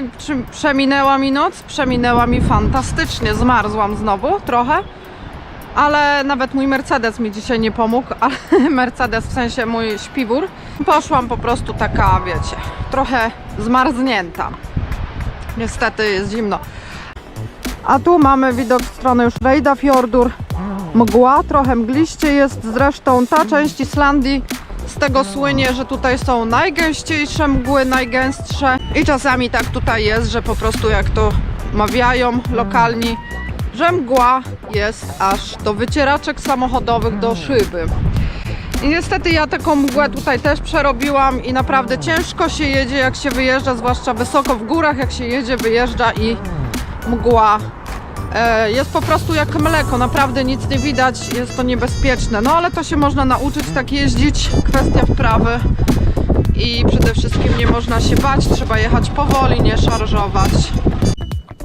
jak przeminęła mi noc? Przeminęła mi fantastycznie. Zmarzłam znowu trochę. Ale nawet mój Mercedes mi dzisiaj nie pomógł, ale Mercedes w sensie mój śpiwór. Poszłam po prostu taka, wiecie, trochę zmarznięta. Niestety jest zimno. A tu mamy widok z strony już Rejda Fjordur. Mgła, trochę mgliście jest. Zresztą ta część Islandii z tego słynie, że tutaj są najgęściejsze mgły, najgęstsze. I czasami tak tutaj jest, że po prostu jak to mawiają lokalni, że mgła jest aż do wycieraczek samochodowych, do szyby. I niestety ja taką mgłę tutaj też przerobiłam i naprawdę ciężko się jedzie, jak się wyjeżdża, zwłaszcza wysoko w górach, jak się jedzie, wyjeżdża i mgła jest po prostu jak mleko, naprawdę nic nie widać, jest to niebezpieczne. No ale to się można nauczyć tak jeździć, kwestia wprawy i przede wszystkim nie można się bać, trzeba jechać powoli, nie szarżować.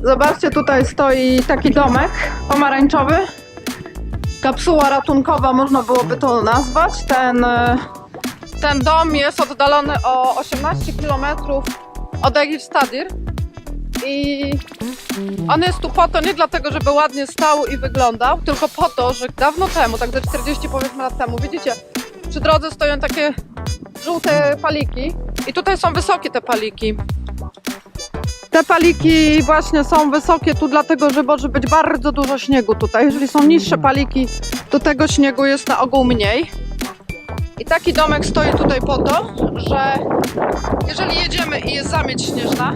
Zobaczcie, tutaj stoi taki domek pomarańczowy. Kapsuła ratunkowa, można byłoby to nazwać. Ten, e, ten dom jest oddalony o 18 km od Egilstadir. I on jest tu po to, nie dlatego, żeby ładnie stał i wyglądał, tylko po to, że dawno temu, tak ze 40 powiedzmy lat temu, widzicie, przy drodze stoją takie żółte paliki i tutaj są wysokie te paliki. Te paliki właśnie są wysokie tu dlatego, że może być bardzo dużo śniegu tutaj. Jeżeli są niższe paliki, to tego śniegu jest na ogół mniej. I taki domek stoi tutaj po to, że jeżeli jedziemy i jest zamieć śnieżna,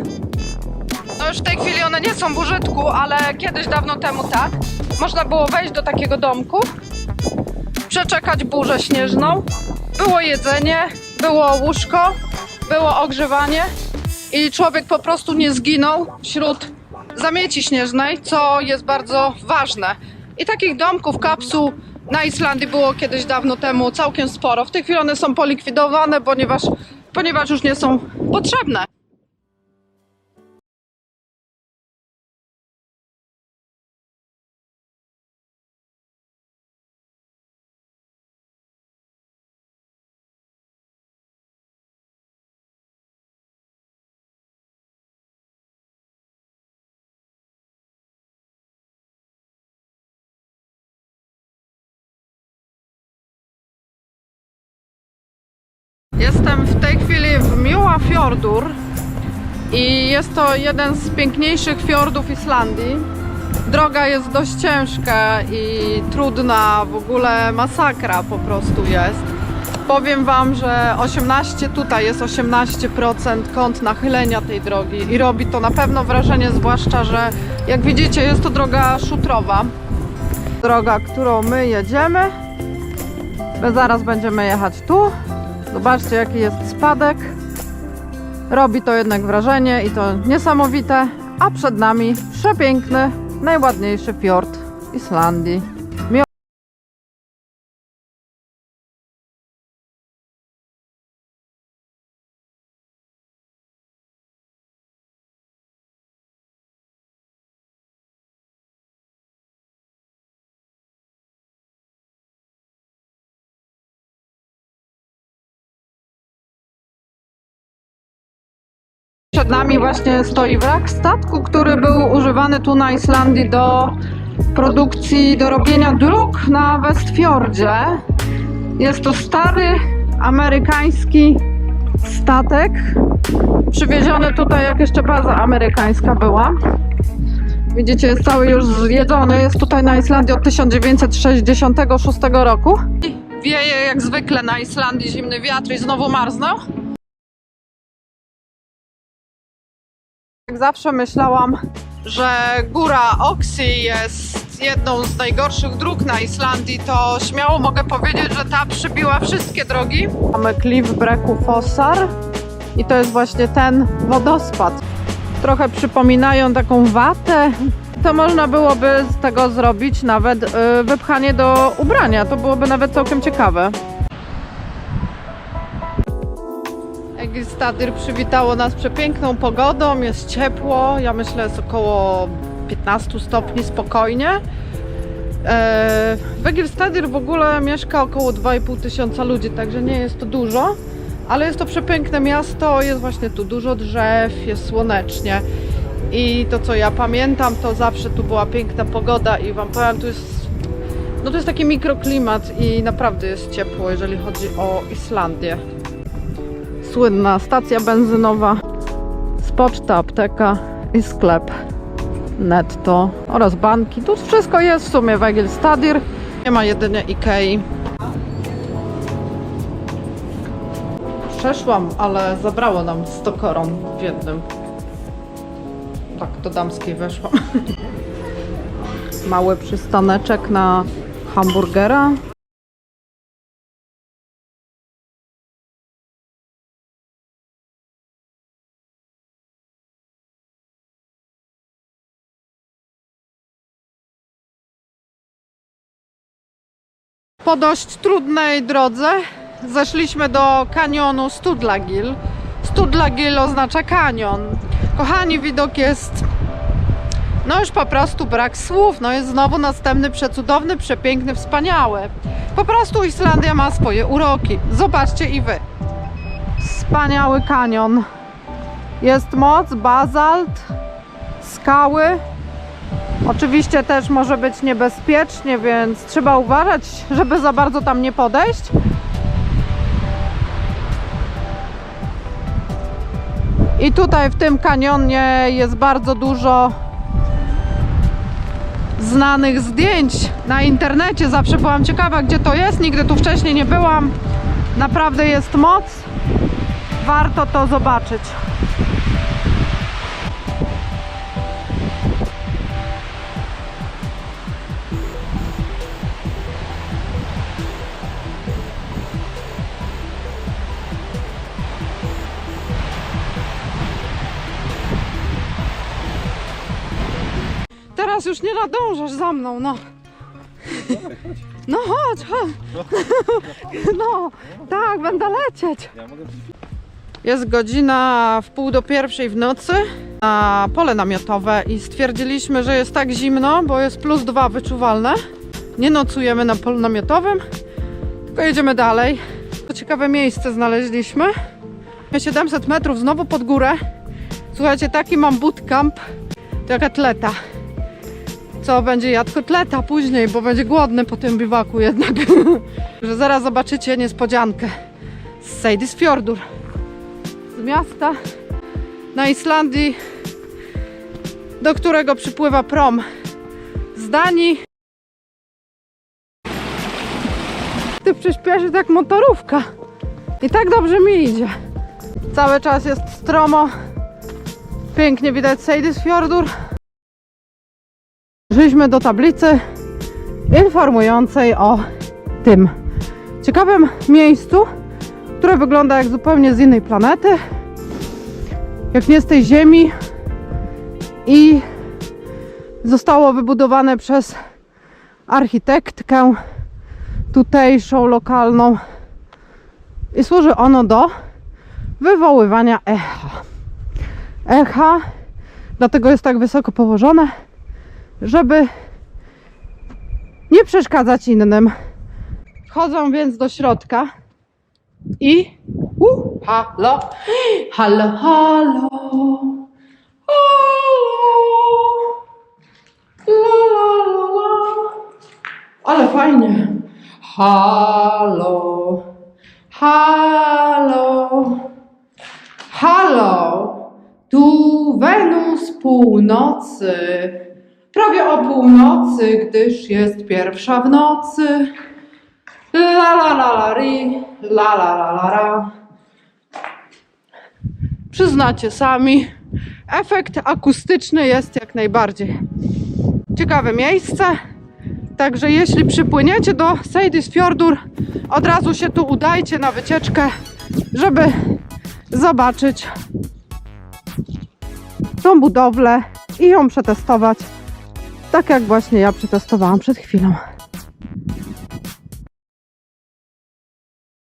już w tej chwili one nie są w użytku, ale kiedyś dawno temu tak. Można było wejść do takiego domku, przeczekać burzę śnieżną. Było jedzenie, było łóżko, było ogrzewanie i człowiek po prostu nie zginął wśród zamieci śnieżnej, co jest bardzo ważne. I takich domków, kapsuł na Islandii było kiedyś dawno temu całkiem sporo. W tej chwili one są polikwidowane, ponieważ, ponieważ już nie są potrzebne. Jestem w tej chwili w Miła Fjordur i jest to jeden z piękniejszych fiordów Islandii. Droga jest dość ciężka i trudna, w ogóle masakra po prostu jest. Powiem Wam, że 18 tutaj jest 18% kąt nachylenia tej drogi i robi to na pewno wrażenie, zwłaszcza, że jak widzicie jest to droga szutrowa. Droga, którą my jedziemy. My zaraz będziemy jechać tu. Zobaczcie, jaki jest spadek. Robi to jednak wrażenie i to niesamowite. A przed nami przepiękny, najładniejszy fiord Islandii. Przed nami właśnie stoi wrak statku, który był używany tu na Islandii do produkcji, do robienia dróg na Westfjordzie. Jest to stary amerykański statek, przywieziony tutaj jak jeszcze baza amerykańska była. Widzicie, jest cały już zjedzony, jest tutaj na Islandii od 1966 roku. Wieje jak zwykle na Islandii zimny wiatr i znowu marznął. Zawsze myślałam, że góra Oxy jest jedną z najgorszych dróg na Islandii, to śmiało mogę powiedzieć, że ta przybiła wszystkie drogi. Mamy klif Breku Fossar i to jest właśnie ten wodospad. Trochę przypominają taką watę. To można byłoby z tego zrobić nawet y, wypchanie do ubrania. To byłoby nawet całkiem ciekawe. Egilstadir przywitało nas przepiękną pogodą, jest ciepło, ja myślę jest około 15 stopni spokojnie. E, W Egilstadir w ogóle mieszka około 2,5 tysiąca ludzi, także nie jest to dużo, Ale jest to przepiękne miasto, jest właśnie tu dużo drzew, jest słonecznie. I to co ja pamiętam, to zawsze tu była piękna pogoda i wam powiem, tu jest. No to jest taki mikroklimat i naprawdę jest ciepło, jeżeli chodzi o Islandię. Słynna stacja benzynowa, poczta, apteka i sklep netto oraz banki. Tu wszystko jest w sumie Wegel Stadir. Nie ma jedynie Ikei. Przeszłam, ale zabrało nam 100 koron w jednym. Tak, do damskiej weszłam. Mały przystaneczek na hamburgera. Po dość trudnej drodze zeszliśmy do kanionu Studlagil. Studlagil oznacza kanion. Kochani, widok jest no już po prostu brak słów. No jest znowu następny przecudowny, przepiękny, wspaniały. Po prostu Islandia ma swoje uroki. Zobaczcie i wy. Wspaniały kanion. Jest moc, bazalt, skały. Oczywiście też może być niebezpiecznie, więc trzeba uważać, żeby za bardzo tam nie podejść. I tutaj w tym kanionie jest bardzo dużo znanych zdjęć na internecie. Zawsze byłam ciekawa, gdzie to jest. Nigdy tu wcześniej nie byłam. Naprawdę jest moc. Warto to zobaczyć. Teraz już nie nadążasz za mną, no. No chodź, chodź. No, tak, będę lecieć. Jest godzina w pół do pierwszej w nocy na pole namiotowe i stwierdziliśmy, że jest tak zimno, bo jest plus dwa wyczuwalne. Nie nocujemy na polu namiotowym, tylko jedziemy dalej. To ciekawe miejsce znaleźliśmy. 700 metrów znowu pod górę. Słuchajcie, taki mam bootcamp, jak atleta co będzie jadł kotleta później, bo będzie głodny po tym biwaku jednak. Że zaraz zobaczycie niespodziankę z Seydisfjordur. Z miasta na Islandii, do którego przypływa prom z Danii. Ty przyspieszy tak motorówka. I tak dobrze mi idzie. Cały czas jest stromo. Pięknie widać Seydisfjordur. Szliśmy do tablicy informującej o tym ciekawym miejscu, które wygląda jak zupełnie z innej planety, jak nie z tej Ziemi i zostało wybudowane przez architektkę tutejszą, lokalną i służy ono do wywoływania echa. Echa, dlatego jest tak wysoko położone, żeby nie przeszkadzać innym. Wchodzą więc do środka i u, halo, halo, halo, halo, ale fajnie. Halo, halo, halo, tu Wenus północy. Prawie o północy, gdyż jest pierwsza w nocy. La la la la ri, la la la la ra. Przyznacie sami, efekt akustyczny jest jak najbardziej. Ciekawe miejsce. Także jeśli przypłyniecie do Seydisfjordur, od razu się tu udajcie na wycieczkę, żeby zobaczyć tą budowlę i ją przetestować tak jak właśnie ja przetestowałam przed chwilą.